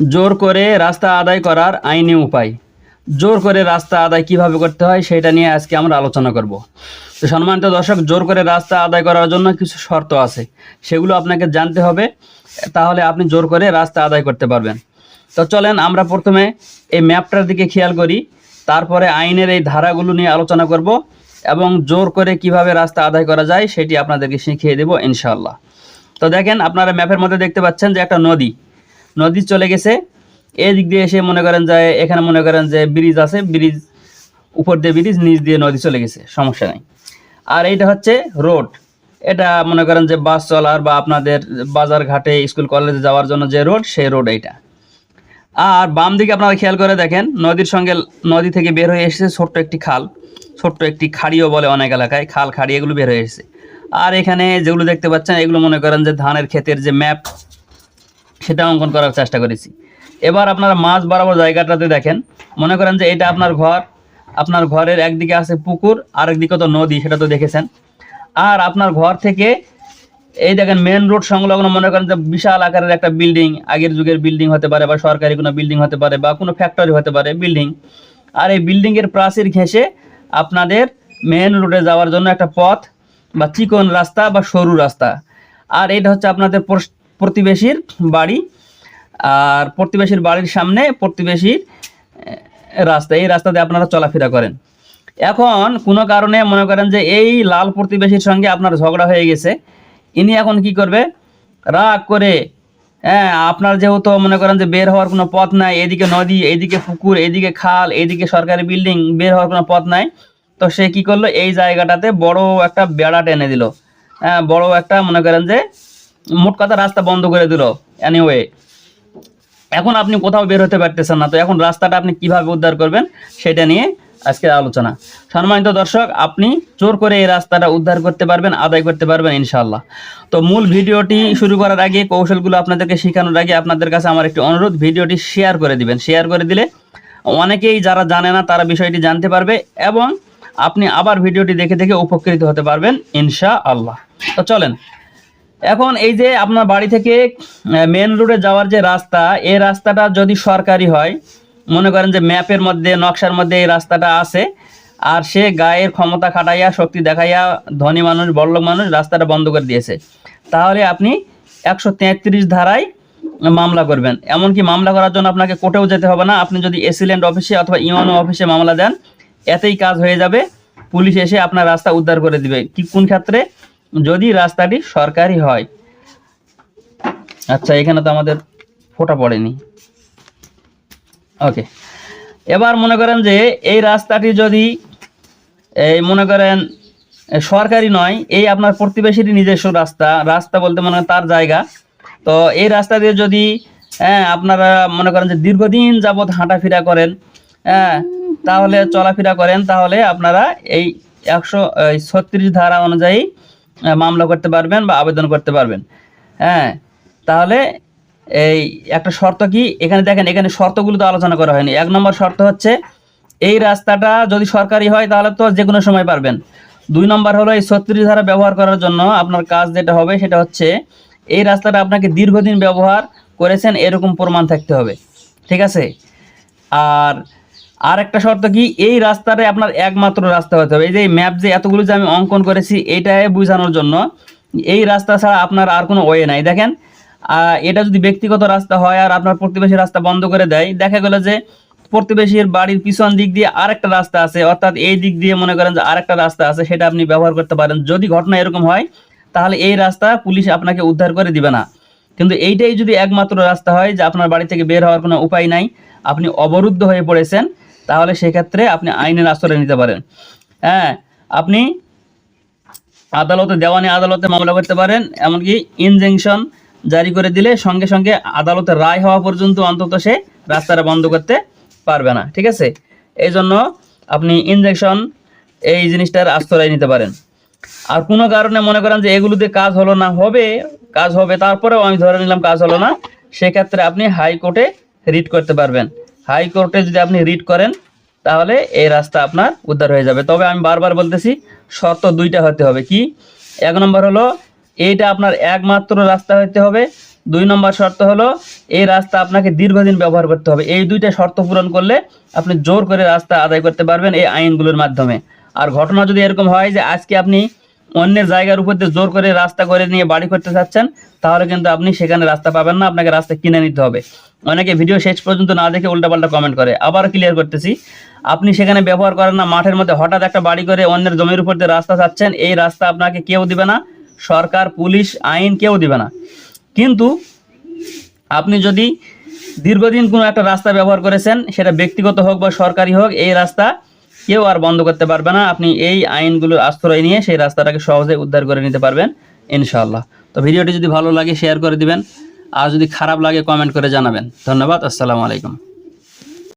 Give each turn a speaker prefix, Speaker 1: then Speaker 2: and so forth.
Speaker 1: জোর করে রাস্তা আদায় করার আইনি উপায়। জোর করে রাস্তা আদায় কীভাবে করতে হয় সেটা নিয়ে আজকে আমরা আলোচনা করব। তো সম্মানিত দর্শক, জোর করে রাস্তা আদায় করার জন্য কিছু শর্ত আছে। সেগুলো আপনাকে জানতে হবে, তাহলে আপনি জোর করে রাস্তা আদায় করতে পারবেন। তো চলেন আমরা প্রথমে এই ম্যাপটার দিকে খেয়াল করি, তারপরে আইনের এই ধারাগুলো নিয়ে আলোচনা করব এবং জোর করে কীভাবে রাস্তা আদায় করা যায় সেটি আপনাদেরকে শিখিয়ে দেব ইনশাল্লাহ তো দেখেন, আপনারা ম্যাপের মধ্যে দেখতে পাচ্ছেন যে একটা নদী। নদী চলে গেছে। এই দিক দিয়ে এসে মনে করেন যে, এখানে মনে করেন যে ব্রিজ আছে, ব্রিজ উপর দিয়ে ব্রিজ, নিচ দিয়ে নদী চলে গেছে, সমস্যা নেই। আর এইটা হচ্ছে রোড। এটা মনে করেন যে বাস চলার বা আপনাদের বাজার ঘাটে, স্কুল, কলেজে যাওয়ার জন্য যে রোড, সেই রোড এইটা। আর বাম দিকে আপনারা খেয়াল করে দেখেন, নদীর সঙ্গে নদী থেকে বের হয়ে এসেছে ছোট্ট একটি খাল, ছোট্ট একটি খাড়িও বলে অনেক এলাকায়, খাল, খাড়ি, এগুলো বের হয়ে এসেছে। আর এখানে যেগুলো দেখতে পাচ্ছেন, এগুলো মনে করেন যে ধানের ক্ষেতের যে ম্যাপ সেটা অঙ্কন করার চেষ্টা করেছি। এবার আপনারা মাছ বরাবর জায়গাটাতে দেখেন। মনে করেন যে এটা আপনার ঘর, আপনার ঘরের একদিকে আছে পুকুর, আরেকদিকে তো নদী, সেটা তো দেখেছেন। আর আপনার ঘর থেকে এই দেখেন মেন রোড সংলগ্ন, মনে করেন যে বিশাল আকারের একটা বিল্ডিং আগের যুগের বিল্ডিং হতে পারে বা সরকারি কোনো বিল্ডিং হতে পারে বা কোনো ফ্যাক্টরি হতে পারে বিল্ডিং আর এই বিল্ডিংয়ের প্রাচীর ঘেঁষে আপনাদের মেন রোডে যাওয়ার জন্য একটা পথ বা চিকন রাস্তা বা সরু রাস্তা। আর এটা হচ্ছে আপনাদের প্রতিবেশীর বাড়ি। আর প্রতিবেশীর বাড়ির সামনে প্রতিবেশীর রাস্তা। এই রাস্তাতে আপনারা চলাফেরা করেন। এখন কোনো কারণে মনে করেন যে এই লাল প্রতিবেশীর সঙ্গে আপনার ঝগড়া হয়ে গেছে। ইনি এখন কি করবে? রাগ করে হ্যাঁ আপনার যেহেতু মনে করেন যে বের হওয়ার কোনো পথ নাই, এদিকে নদী, এদিকে পুকুর, এদিকে খাল, এদিকে সরকারি বিল্ডিং, বের হওয়ার কোনো পথ নাই। তো সে কি করল? এই জায়গাটাতে বড় একটা বেড়া টেনে দিল। হ্যাঁ বড় একটা মনে করেন যে মোট কথা রাস্তা বন্ধ করে দিল। এনিওয়ে এখন আপনি কোথাও বের হতে পারতেছেন না। তো এখন রাস্তাটা আপনি কীভাবে উদ্ধার করবেন, সেটা নিয়ে আজকের আলোচনা। সম্মানিত দর্শক, আপনি জোর করে এই রাস্তাটা উদ্ধার করতে পারবেন, আদায় করতে পারবেন ইনশাল্লাহ তো মূল ভিডিওটি শুরু করার আগে, কৌশলগুলো আপনাদেরকে শেখানোর আগে আপনাদের কাছে আমার একটি অনুরোধ, ভিডিওটি শেয়ার করে দিবেন। শেয়ার করে দিলে অনেকেই যারা জানে না, তারা বিষয়টি জানতে পারবে এবং আপনি আবার ভিডিওটি দেখে দেখে উপকৃত হতে পারবেন ইনশা আল্লাহ তো চলেন এখন এই যে আপনার বাড়ি থেকে মেন রোডে যাওয়ার যে রাস্তা, এই রাস্তাটা যদি সরকারি হয়, মনে করেন যে ম্যাপের মধ্যে, নকশার মধ্যে এই রাস্তাটা আছে, আর সে গায়ের ক্ষমতা খাটাইয়া, শক্তি দেখাইয়া, ধনী মানুষ, বড়লোক মানুষ রাস্তাটা বন্ধ করে দিয়েছে, তাহলে আপনি একশো তেত্রিশ ধারায় মামলা করবেন। এমনকি মামলা করার জন্য আপনাকে কোর্টেও যেতে হবে না। আপনি যদি এসিল্যান্ড অফিসে অথবা ইউএনও অফিসে মামলা দেন, এতেই কাজ হয়ে যাবে। পুলিশ এসে আপনার রাস্তা উদ্ধার করে দিবে। কি, কোন ক্ষেত্রে? যদি রাস্তাটি সরকারি হয়। আচ্ছা এখানে তো আমাদের ফোটা পড়েনি। ওকে। এবার মনে করেন যে এই রাস্তাটি যদি, এই মনে করেন সরকারি নয়, এই আপনার প্রতিবেশীরই নিজস্ব রাস্তা। রাস্তা বলতে মনে তার জায়গা। তো এই রাস্তা দিয়ে যদি হ্যাঁ আপনারা মনে করেন যে দীর্ঘদিন যাবৎ হাঁটাফেরা করেন হ্যাঁ তাহলে চলাফেরা করেন, তাহলে আপনারা এই একশো ছত্রিশ ধারা অনুযায়ী মামলা করতে পারবেন বা আবেদন করতে পারবেন। হ্যাঁ তাহলে এই একটা শর্ত কি? এখানে দেখেন, এখানে শর্তগুলো তো আলোচনা করা হয়নি। এক নম্বর শর্ত হচ্ছে, এই রাস্তাটা যদি সরকারি হয়, তাহলে তো যে কোনো সময় পারবেন। দুই নম্বর হলো, এই ছত্রিশ ধারা ব্যবহার করার জন্য আপনার কাজ যেটা হবে, সেটা হচ্ছে, এই রাস্তাটা আপনাকে দীর্ঘদিন ব্যবহার করেছেন, এরকম প্রমাণ থাকতে হবে। ঠিক আছে? আর আর একটা শর্ত কি? এই রাস্তাটাই আপনার একমাত্র রাস্তা হতে হবে। এই যে ম্যাপ যে এতগুলো যে আমি অঙ্কন করেছি এটাই বোঝানোর জন্য। এই রাস্তা ছাড়া আপনার আর কোনো ওয়ে নাই। দেখেন এটা যদি ব্যক্তিগত রাস্তা হয় আর আপনার প্রতিবেশী রাস্তা বন্ধ করে দেয়, দেখা গেল যে প্রতিবেশীর বাড়ির পিছন দিক দিয়ে আরেকটা রাস্তা আছে, অর্থাৎ এই দিক দিয়ে মনে করেন যে আরেকটা রাস্তা আছে, সেটা আপনি ব্যবহার করতে পারেন। যদি ঘটনা এরকম হয়, তাহলে এই রাস্তা পুলিশ আপনাকে উদ্ধার করে দিবে না। কিন্তু এইটাই যদি একমাত্র রাস্তা হয়, যে আপনার বাড়ি থেকে বের হওয়ার কোনো উপায় নাই, আপনি অবরুদ্ধ হয়ে পড়েছেন তাহলে সেক্ষেত্রে আপনি আইনের আশ্রয় নিতে পারেন। হ্যাঁ আপনি আদালতে, দেওয়ানি আদালতে মামলা করতে পারেন, এমনকি ইনজেকশন জারি করে দিলে সঙ্গে সঙ্গে আদালতে রায় হওয়া পর্যন্ত অন্তত সে রাস্তাটা বন্ধ করতে পারবে না, ঠিক আছে? এই জন্য আপনি ইনজেকশন এই জিনিসটার আশ্রয় নিতে পারেন। আর কোনো কারণে মনে করেন যে এগুলোতে কাজ হলো না, হবে, কাজ হবে, তারপরেও আমি ধরে নিলাম কাজ হলো না, সেক্ষেত্রে আপনি হাইকোর্টে রিট করতে পারবেন। হাইকোর্টে যদি আপনি রিট করেন, তাহলে এই রাস্তা আপনার উদ্ধার হয়ে যাবে। তবে আমি বারবার বলতেছি, শর্ত দুইটা হতে হবে। কি? এক নম্বর হলো, এইটা আপনার একমাত্র রাস্তা হতে হবে। দুই নম্বর শর্ত হলো, এই রাস্তা আপনাকে দীর্ঘদিন ব্যবহার করতে হবে। এই দুইটা শর্ত পূরণ করলে আপনি জোর করে রাস্তা আদায় করতে পারবেন এই আইনগুলোর মাধ্যমে। আর ঘটনা যদি এরকম হয় যে আজকে আপনি অন্যের জায়গার উপর দিয়ে জোর করে রাস্তা করে নিয়ে বাড়ি করতে চাচ্ছেন, তাহলে কিন্তু আপনি সেখানে রাস্তা পাবেন না, আপনাকে রাস্তা কিনে নিতে হবে। অনেকে ভিডিও শেষ পর্যন্ত না দেখে উল্টাপাল্টা কমেন্ট করে। আবার ক্লিয়ার করতেছি, আপনি সেখানে ব্যবহার করেন না, মাঠের মধ্যে হঠাৎ একটা বাড়ি করে অন্যের জমির উপর দিয়ে রাস্তা চাচ্ছেন, এই রাস্তা আপনাকে কেউ দিবে না, সরকার, পুলিশ, আইন কেউ দিবে না। কিন্তু আপনি যদি দীর্ঘদিন কোনো একটা রাস্তা ব্যবহার করেছেন, সেটা ব্যক্তিগত হোক বা সরকারি হোক, এই রাস্তা কেউ আর বন্ধ করতে পারবে না। আপনি এই আইনগুলোর আশ্রয় নিয়ে সেই রাস্তাটাকে সহজে উদ্ধার করে নিতে পারবেন, ইনশাআল্লাহ। তো ভিডিওটি যদি ভালো লাগে শেয়ার করে দিবেন। আর যদি খারাপ লাগে কমেন্ট করে জানাবেন। ধন্যবাদ, আসসালামু আলাইকুম।